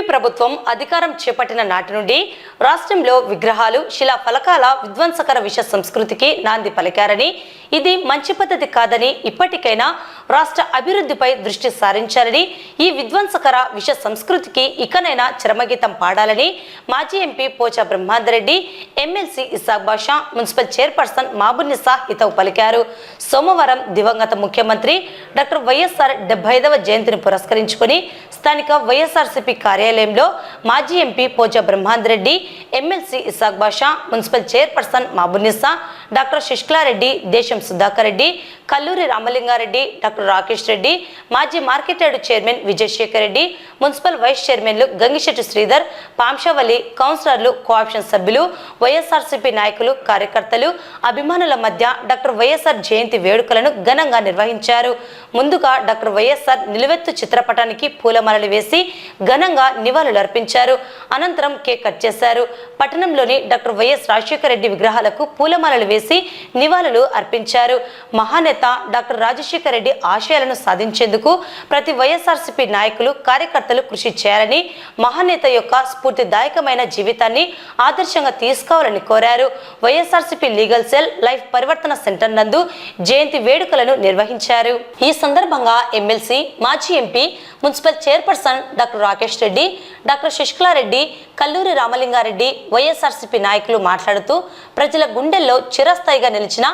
TDP ప్రభుత్వం అధికారం చేపట్టిన నాటి నుండి రాష్ట్రంలో విగ్రహాలు శిలా ఫలకాల విధ్వంసకర విష సంస్కృతికి నాంది పలికారని ఇది మంచి పద్ధతి కాదని ఇప్పటికైనా రాష్ట్ర అభివృద్ధిపై దృష్టి సారించాలని ఈ విధ్వంసకర విష సంస్కృతికి ఇకనైనా చరమగీతం పాడాలని మాజీ MP Pocha Brahmananda Reddy MLC Isaq Basha municipal chairperson Mabunnisa హితవు పలికారు. సోమవారం దివంగత ముఖ్యమంత్రి డాక్టర్ వైఎస్ఆర్ డెబ్బై ఐదవ జయంతిని పురస్కరించుకొని స్థానిక వైఎస్ఆర్సీపీ కార్యాలయంలో మాజీ MP Pocha Brahmananda Reddy MLC Isaq Basha municipal chairperson Mabunnisa doctor Sasikala Reddy Desam Sudhakar Reddy Kalluri Ramalinga Reddy doctor Rakesh Reddy మాజీ market yard chairman Vijayasekhar Reddy municipal vice చైర్మన్లు గంగిశెట్టి శ్రీధర్ పాంశావలి కౌన్సిలర్లు కోఆప్షన్ సభ్యులు వైఎస్ఆర్సీపీ నాయకులు కార్యకర్తలు అభిమానుల మధ్య డాక్టర్ వైఎస్ఆర్ జయంతి వేడుకలను ఘనంగా నిర్వహించారు. ముందుగా డాక్టర్ వైఎస్ఆర్ నిలువెత్తు చిత్రపటానికి పూలమాలలు వేసి ఘనంగా నివాళులర్పించారు అనంతరం కేక్ కట్ చేశారు. పట్టణంలోని డాక్టర్ వైఎస్ రాజశేఖర రెడ్డి విగ్రహాలకు పూలమాలలు వేసి నివాళులు అర్పించారు. మహానేత డాక్టర్ రాజశేఖర రెడ్డి ఆశయాలను సాధించేందుకు ప్రతి వైఎస్ఆర్సీపీ నాయకులు కార్యకర్తలు కృషి చేయాలని మహానేత యొక్క స్ఫూర్తిదాయకమైన జీవితాన్ని ఆదర్శంగా తీసుకోవాలని కోరారు. YSRCP legal cell life Parivartana centre నందు జయంతి వేడుకలను నిర్వహించారు. ఈ సందర్భంగా ఎమ్మెల్సీ మాజీ MP municipal chairperson doctor Rakesh Reddy doctor Sasikala Reddy Kalluri Ramalinga Reddy YSRCP నాయకులు మాట్లాడుతూ ప్రజల గుండెల్లో చిరస్థాయిగా నిలిచిన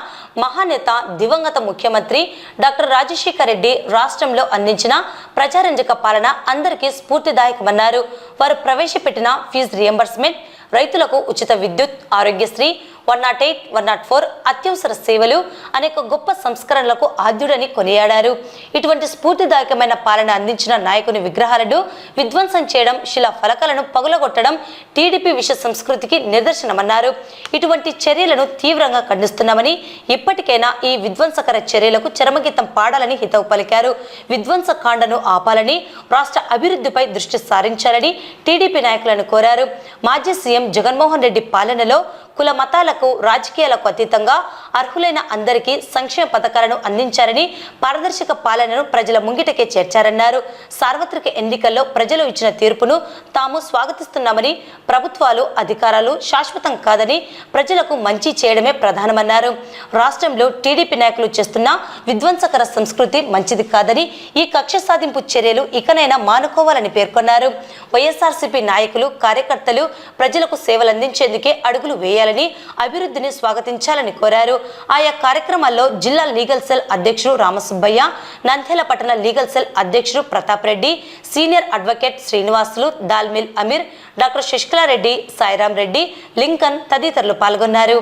మహానేత దివంగత ముఖ్యమంత్రి డాక్టర్ రాజశేఖర్ రెడ్డి రాష్ట్రంలో అందించిన ప్రజారంజక పాలన అందరికీ స్ఫూర్తిదాయకమన్నారు. వారు ప్రవేశపెట్టిన ఫీజు రియంబర్స్మెంట్ రైతులకు ఉచిత విద్యుత్ Aarogyasri one not eight one not four అత్యవసర సేవలు అనేక గొప్ప సంస్కరణలకు ఆద్యుడని కొనియాడారు. ఇటువంటి స్ఫూర్తిదాయకమైన పాలన అందించిన నాయకుని విగ్రహాలను విధ్వంసం చేయడం శిలా ఫలకాలను పగులగొట్టడం టీడీపీ విష సంస్కృతికి నిదర్శనమన్నారు. ఇటువంటి చర్యలను తీవ్రంగా ఖండిస్తున్నామని ఇప్పటికైనా ఈ విధ్వంసకర చర్యలకు చరమగీతం పాడాలని హితవు పలికారు. విధ్వంస కాండను ఆపాలని రాష్ట్ర అభివృద్ధిపై దృష్టి సారించాలని టీడీపీ నాయకులను కోరారు. మాజీ సీఎం జగన్మోహన్ రెడ్డి పాలనలో కుల మతాలకు రాజకీయాలకు అతీతంగా అర్హులైన అందరికీ సంక్షేమ పథకాలను అందించారని పారదర్శక పాలనను ప్రజల ముంగిటకే చేర్చారన్నారు. సార్వత్రిక ఎన్నికల్లో ప్రజలు ఇచ్చిన తీర్పును తాము స్వాగతిస్తున్నామని ప్రభుత్వాలు అధికారాలు శాశ్వతం కాదని ప్రజలకు మంచి చేయడమే ప్రధానమన్నారు. రాష్ట్రంలో టీడీపీ నాయకులు చేస్తున్న విధ్వంసకర సంస్కృతి మంచిది కాదని ఈ కక్ష సాధింపు చర్యలు ఇకనైనా మానుకోవాలని పేర్కొన్నారు. వైఎస్ఆర్సీపీ నాయకులు కార్యకర్తలు ప్రజలకు సేవలందించేందుకే అడుగులు చేయాలని అభివృద్ధిని స్వాగతించాలని కోరారు. ఆయా కార్యక్రమాల్లో జిల్లా లీగల్ సెల్ అధ్యక్షుడు రామసుబ్బయ్య నంద్యాల పట్టణ లీగల్ సెల్ అధ్యక్షుడు Pratap Reddy senior advocate Srinivasulu dal mill Ameer doctor Sasikala Reddy Sairam Reddy Lincoln తదితరులు పాల్గొన్నారు.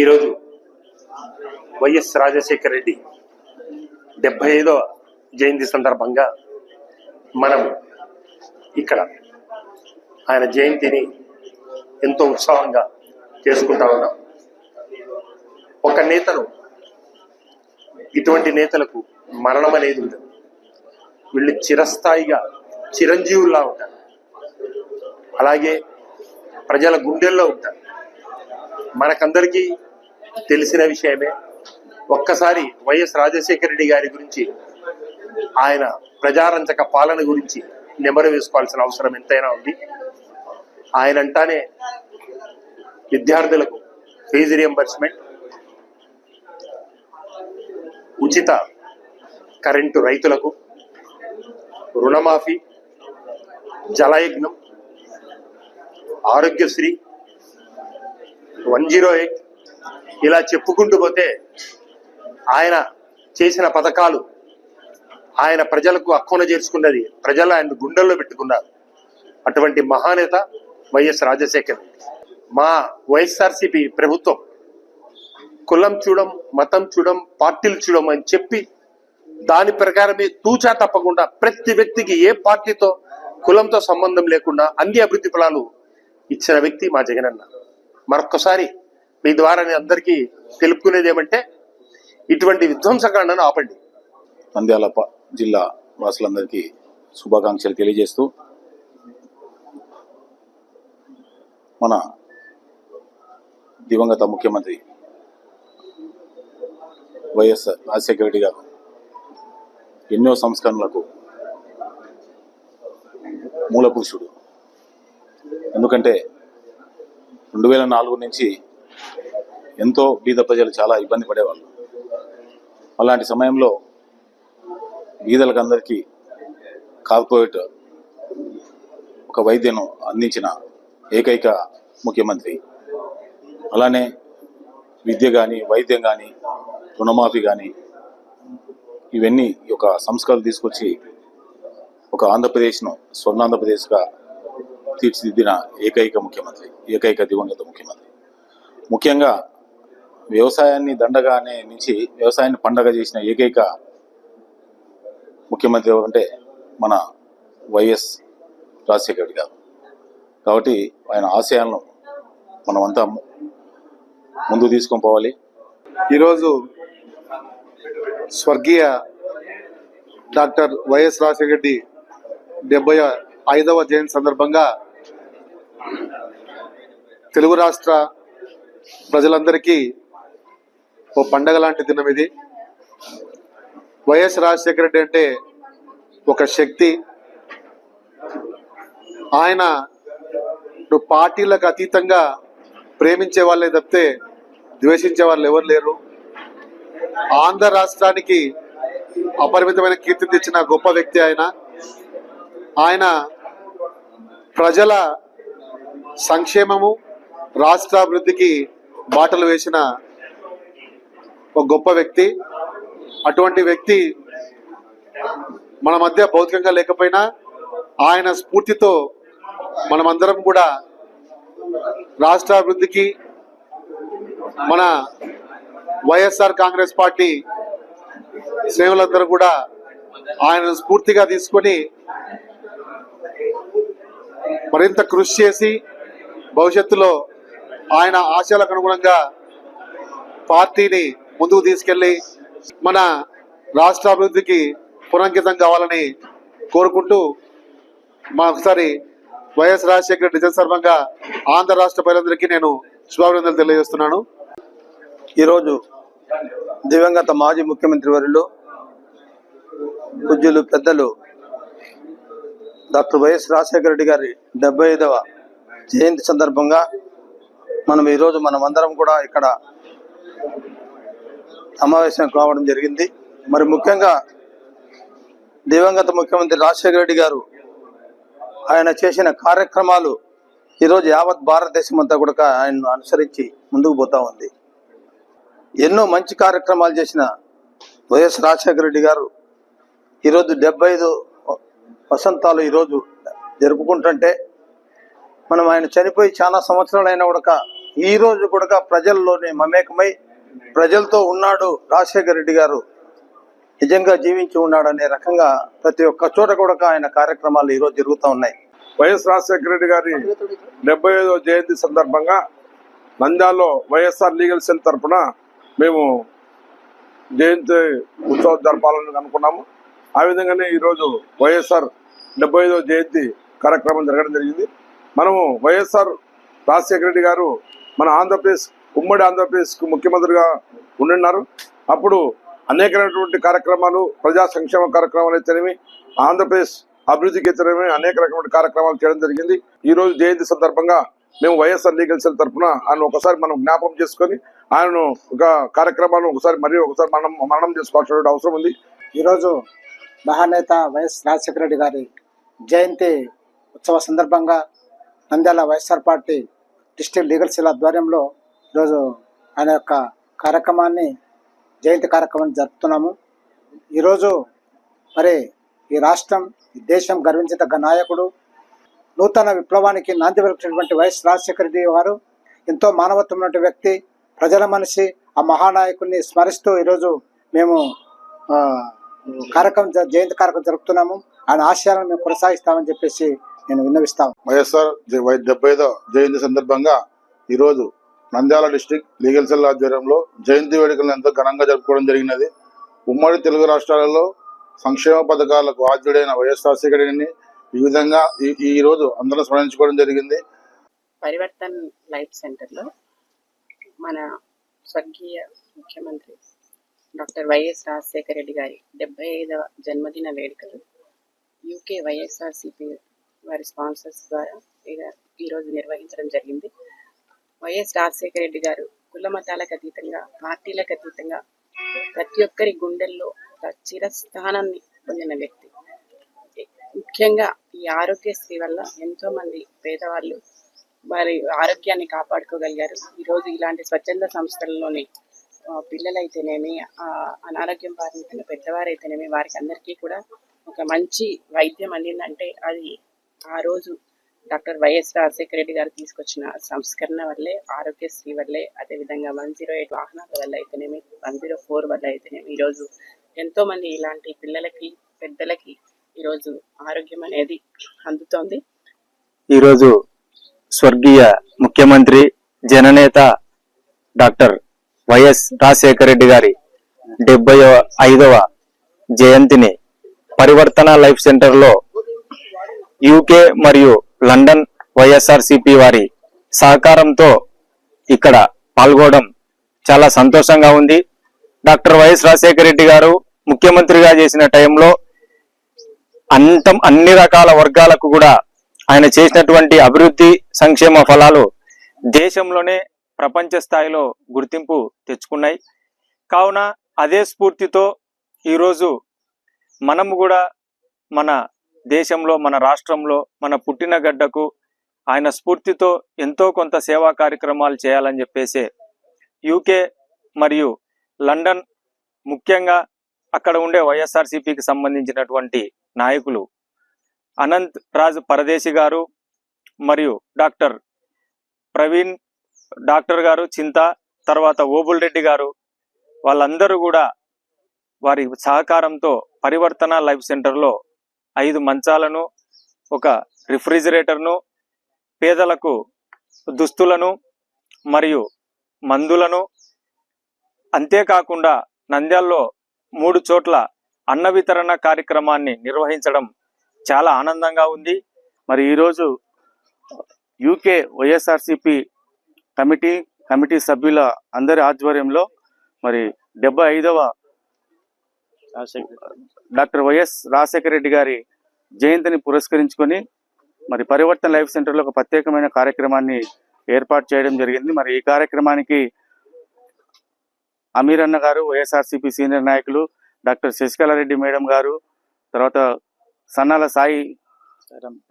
ఈరోజు వైఎస్ రాజశేఖర రెడ్డి డెబ్బై ఐదవ జయంతి సందర్భంగా మనం ఇక్కడ ఆయన జయంతిని ఎంతో ఉత్సాహంగా చేసుకుంటా ఉన్నాం. ఒక నేతను ఇటువంటి నేతలకు మరణం అనేది ఉండదు. వీళ్ళు చిరస్థాయిగా చిరంజీవుల్లా ఉంటారు. అలాగే ప్రజల గుండెల్లో ఉంటారు. మనకందరికీ తెలిసిన విషయమే ఒక్కసారి వైఎస్ రాజశేఖర రెడ్డి గారి గురించి ఆయన ప్రజారంజక పాలన గురించి నెమరు వేసుకోవాల్సిన అవసరం ఎంతైనా ఉంది. ఆయన అంటానే విద్యార్థులకు ఫీజు రియంబర్స్మెంట్ ఉచిత కరెంటు రైతులకు రుణమాఫీ Jalayagnam Aarogyasri one zero eight ఇలా చెప్పుకుంటూ పోతే ఆయన చేసిన పథకాలు ఆయన ప్రజలకు అక్కున చేర్చుకున్నది ప్రజలు ఆయన గుండెల్లో పెట్టుకున్నారు అటువంటి మహానేత వైఎస్ రాజశేఖర్. మా వైఎస్ఆర్సిపి ప్రభుత్వం కులం చూడం మతం చూడం పార్టీలు చూడం అని చెప్పి దాని ప్రకారమే తూచా తప్పకుండా ప్రతి వ్యక్తికి ఏ పార్టీతో కులంతో సంబంధం లేకుండా అన్ని అభివృద్ధి ఫలాలు ఇచ్చిన వ్యక్తి మా జగనన్న. మరొక్కసారి మీ ద్వారా నేను అందరికీ తెలుపుకునేది ఏమంటే ఇటువంటి విధ్వంసకాండను ఆపండి. నంద్యాల జిల్లా వాసులందరికీ శుభాకాంక్షలు తెలియజేస్తూ మన దివంగత ముఖ్యమంత్రి వైఎస్ రాజశేఖర రెడ్డి గారు ఎన్నో సంస్కరణలకు మూల పురుషుడు ఎందుకంటే రెండు వేల నాలుగు నుంచి ఎంతో బీద ప్రజలు చాలా ఇబ్బంది పడేవాళ్ళు. అలాంటి సమయంలో బీదలకు అందరికీ కార్పొరేట్ ఒక వైద్యను అందించిన ఏకైక ముఖ్యమంత్రి. అలానే విద్య కానీ వైద్యం కానీ రుణమాఫీ కానీ ఇవన్నీ ఈ యొక్క సంస్కరణలు తీసుకొచ్చి ఒక ఆంధ్రప్రదేశ్ను స్వర్ణాంధ్రప్రదేశ్గా తీర్చిదిద్దిన ఏకైక ముఖ్యమంత్రి ఏకైక దివంగత ముఖ్యమంత్రి. ముఖ్యంగా వ్యవసాయాన్ని దండగానే నుంచి వ్యవసాయాన్ని పండగ చేసిన ఏకైక ముఖ్యమంత్రి ఎవరంటే మన వైఎస్ రాజశేఖర రెడ్డి గారు. కాబట్టి ఆయన ఆశయాలను మనమంతా ముందు ముందుకు తీసుకొని పోవాలి. ఈరోజు స్వర్గీయ డాక్టర్ వైఎస్ రాజశేఖర రెడ్డి డెబ్బై ఐదవ జయంతి సందర్భంగా తెలుగు రాష్ట్ర ప్రజలందరికీ ఓ పండగ లాంటి దినం ఇది. వైఎస్ రాజశేఖర రెడ్డి అంటే ఒక శక్తి. ఆయన నువ్వు పార్టీలకు అతీతంగా ప్రేమించే వాళ్ళే తప్పితే ద్వేషించే వాళ్ళు ఎవరు లేరు. ఆంధ్ర రాష్ట్రానికి అపరిమితమైన కీర్తి తెచ్చిన గొప్ప వ్యక్తి ఆయన. ఆయన ప్రజల సంక్షేమము రాష్ట్రాభివృద్ధికి బాటలు వేసిన ఒక గొప్ప వ్యక్తి. అటువంటి వ్యక్తి మన మధ్య భౌతికంగా లేకపోయినా ఆయన స్ఫూర్తితో మనమందరం కూడా రాష్ట్రాభివృద్ధికి మన వైఎస్ఆర్ కాంగ్రెస్ పార్టీ శ్రేణులందరూ కూడా ఆయన స్ఫూర్తిగా తీసుకొని మరింత కృషి చేసి భవిష్యత్తులో ఆయన ఆశయాలకు అనుగుణంగా పార్టీని ముందుకు తీసుకెళ్ళి మన రాష్ట్ర అభివృద్ధికి పురంకితం కావాలని కోరుకుంటూ మా ఒకసారి వైఎస్ రాజశేఖర రెడ్డి సందర్భంగా ఆంధ్ర రాష్ట్ర ప్రజలందరికీ నేను శుభాభినందనలు తెలియజేస్తున్నాను. ఈరోజు దివంగత మాజీ ముఖ్యమంత్రి వర్యులు పూజ్యులు పెద్దలు డాక్టర్ వైఎస్ రాజశేఖర రెడ్డి గారి డెబ్బై ఐదవ జయంతి సందర్భంగా మనం ఈరోజు మనం అందరం కూడా ఇక్కడ సమావేశం కావడం జరిగింది. మరి ముఖ్యంగా దివంగత ముఖ్యమంత్రి రాజశేఖర రెడ్డి గారు ఆయన చేసిన కార్యక్రమాలు ఈరోజు యావత్ భారతదేశం అంతా కూడా ఆయన్ను అనుసరించి ముందుకు పోతా ఉంది. ఎన్నో మంచి కార్యక్రమాలు చేసిన వైఎస్ రాజశేఖర రెడ్డి గారు ఈరోజు డెబ్బై ఐదు వసంతాలు ఈరోజు జరుపుకుంటుంటే మనం ఆయన చనిపోయి చాలా సంవత్సరాలు అయిన కూడా ఈ రోజు కూడా ప్రజల్లోనే మమేకమై ప్రజలతో ఉన్నాడు రాజశేఖర రెడ్డి గారు. నిజంగా జీవించి ఉన్నాడు అనే రకంగా ప్రతి ఒక్క చోట కూడా ఆయన కార్యక్రమాలు ఈరోజు జరుగుతూ ఉన్నాయి. వైఎస్ రాజశేఖర రెడ్డి గారి డెబ్బై ఐదవ జయంతి సందర్భంగా నంద్యాలలో వైఎస్ఆర్ లీగల్ సెల్ తరఫున మేము జయంతి ఉత్సవం జరపాలని అనుకున్నాము. ఆ విధంగానే ఈరోజు వైఎస్ఆర్ డెబ్బై ఐదవ జయంతి కార్యక్రమం జరగడం జరిగింది. మనము వైఎస్ఆర్ రాజశేఖర రెడ్డి గారు మన ఆంధ్రప్రదేశ్ ఉమ్మడి ఆంధ్రప్రదేశ్కు ముఖ్యమంత్రిగా ఉండిన్నారు. అప్పుడు అనేకమైనటువంటి కార్యక్రమాలు ప్రజా సంక్షేమ కార్యక్రమాలు అయితేనేమి ఆంధ్రప్రదేశ్ అభివృద్ధికి అయితేనేమి అనేక రకమైన కార్యక్రమాలు చేయడం జరిగింది. ఈ రోజు జయంతి సందర్భంగా మేము వైఎస్ఆర్ లీగల్ సెల్ తరఫున ఆయన ఒకసారి మనం జ్ఞాపకం చేసుకొని ఆయనను ఒక కార్యక్రమాలను ఒకసారి మరీ ఒకసారి మనం మరణం చేసుకోవాల్సిన అవసరం ఉంది. ఈరోజు మహానేత వైఎస్ రాజశేఖర రెడ్డి గారి జయంతి ఉత్సవ సందర్భంగా Nandyal YSR party district legal cell ఆధ్వర్యంలో ఈరోజు ఆయన యొక్క కార్యక్రమాన్ని జయంతి కార్యక్రమాన్ని జరుపుతున్నాము. ఈరోజు మరి ఈ రాష్ట్రం ఈ దేశం గర్వించదగ్గ నాయకుడు నూతన విప్లవానికి నాంది పలికినటువంటి వైఎస్ రాజశేఖర రెడ్డి గారు ఎంతో మానవత్వం ఉన్నటువంటి వ్యక్తి ప్రజల మనిషి ఆ మహానాయకుడిని స్మరిస్తూ ఈరోజు మేము కార్యక్రమం జ- జయంతి కార్యక్రమం జరుపుతున్నాము. ఆయన ఆశయాలను మేము కొనసాగిస్తామని చెప్పేసి నేను విన్నవిస్తాను వైఎస్ఆర్ డెబ్బై ఐదో జయంతి సందర్భంగా ఈరోజు నంద్యాల డిస్టిక్ లీగల్ సెల్ ఆధ్వర్యంలో జయంతి వేడుకలను ఎంతో ఘనంగా జరుపుకోవడం జరిగినది. ఉమ్మడి తెలుగు రాష్ట్రాలలో సంక్షేమ పథకాలకు ఆద్యుడైన వైఎస్ రాజశేఖర రెడ్డిని ఈ విధంగా ఈ ఈ రోజు అందరం స్మరించుకోవడం జరిగింది. పరివర్తన్ లైఫ్ సెంటర్లో మన స్వర్గీయ ముఖ్యమంత్రి డాక్టర్ వైఎస్ రాజశేఖర రెడ్డి గారి డెబ్బై ఐదవ జన్మదిన వేడుకలు యూకే వైఎస్ఆర్సిపి వారి స్పాన్సర్స్ ద్వారా ఈరోజు నిర్వహించడం జరిగింది. వైఎస్ రాజశేఖర రెడ్డి గారు కుల మతాలకు అతీతంగా పార్టీలకు అతీతంగా ప్రతి ఒక్కరి గుండెల్లో చిరస్థానాన్ని పొందిన వ్యక్తి. ముఖ్యంగా ఈ ఆరోగ్యశ్రీ వల్ల ఎంతోమంది పేదవాళ్ళు వారి ఆరోగ్యాన్ని కాపాడుకోగలిగారు. ఈరోజు ఇలాంటి స్వచ్ఛంద సంస్థలలోని పిల్లలైతేనేమి అనారోగ్యం బారిన పెద్దవారైతేనేమి వారికి అందరికీ కూడా ఒక మంచి వైద్యం అందిందంటే అది ఆ రోజు డాక్టర్ వైఎస్ రాజశేఖర రెడ్డి గారు తీసుకొచ్చిన సంస్కరణ వల్లే ఆరోగ్యశ్రీ వల్లే అదేవిధంగా వన్ జీరో ఎయిట్ వాహనాల వల్ల అయితేనేమి వన్ జీరో ఫోర్ వల్ల అయితేనేమి ఈరోజు ఎంతో మంది ఇలాంటి పిల్లలకి పెద్దలకి ఈరోజు ఆరోగ్యం అనేది అందుతోంది. ఈరోజు స్వర్గీయ ముఖ్యమంత్రి జననేత డాక్టర్ వైఎస్ రాజశేఖర రెడ్డి గారి డెబ్బై ఐదవ జయంతిని పరివర్తన లైఫ్ సెంటర్లో యూకే మరియు లండన్ వైఎస్ఆర్సిపి వారి సహకారంతో ఇక్కడ పాల్గొనడం చాలా సంతోషంగా ఉంది. డాక్టర్ వైఎస్ రాజశేఖర రెడ్డి గారు ముఖ్యమంత్రిగా చేసిన టైంలో అంత అన్ని రకాల వర్గాలకు కూడా ఆయన చేసినటువంటి అభివృద్ధి సంక్షేమ ఫలాలు దేశంలోనే ప్రపంచ స్థాయిలో గుర్తింపు తెచ్చుకున్నాయి. కావున అదే స్ఫూర్తితో ఈరోజు మనము కూడా మన దేశంలో మన రాష్ట్రంలో మన పుట్టిన గడ్డకు ఆయన స్ఫూర్తితో ఎంతో కొంత సేవా కార్యక్రమాలు చేయాలని చెప్పేసి యూకే మరియు లండన్ ముఖ్యంగా అక్కడ ఉండే వైఎస్ఆర్సీపీకి సంబంధించినటువంటి నాయకులు అనంత్ రాజ్ పరదేశి గారు మరియు డాక్టర్ ప్రవీణ్ డాక్టర్ గారు చింత తర్వాత ఓబుల్ రెడ్డి గారు వాళ్ళందరూ కూడా వారి సహకారంతో పరివర్తన లైఫ్ సెంటర్లో ఐదు మంచాలను ఒక రిఫ్రిజిరేటర్ను పేదలకు దుస్తులను మరియు మందులను అంతేకాకుండా నంద్యాల్లో మూడు చోట్ల అన్న వితరణ కార్యక్రమాన్ని నిర్వహించడం చాలా ఆనందంగా ఉంది. మరి ఈరోజు యూకే వైఎస్ఆర్సిపి కమిటీ కమిటీ సభ్యుల అందరి ఆధ్వర్యంలో మరి డెబ్బై ఐదవ డాక్టర్ వైఎస్ రాజశేఖర రెడ్డి గారి జయంతిని పురస్కరించుకొని మరి పరివర్తన లైఫ్ సెంటర్లో ఒక ప్రత్యేకమైన కార్యక్రమాన్ని ఏర్పాటు చేయడం జరిగింది. మరి ఈ కార్యక్రమానికి అమీర్ అన్న గారు వైఎస్ఆర్సీపీ సీనియర్ నాయకులు డాక్టర్ శశికళ రెడ్డి మేడం గారు తర్వాత సన్నాల సాయి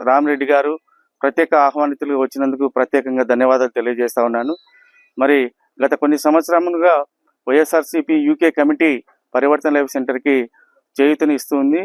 రామరెడ్డి గారు ప్రత్యేక ఆహ్వానితులు వచ్చినందుకు ప్రత్యేకంగా ధన్యవాదాలు తెలియజేస్తా ఉన్నాను. మరి గత కొన్ని సంవత్సరములుగా YSRCP UK committee Parivartana life సెంటర్కి చేయూతని ఇస్తుంది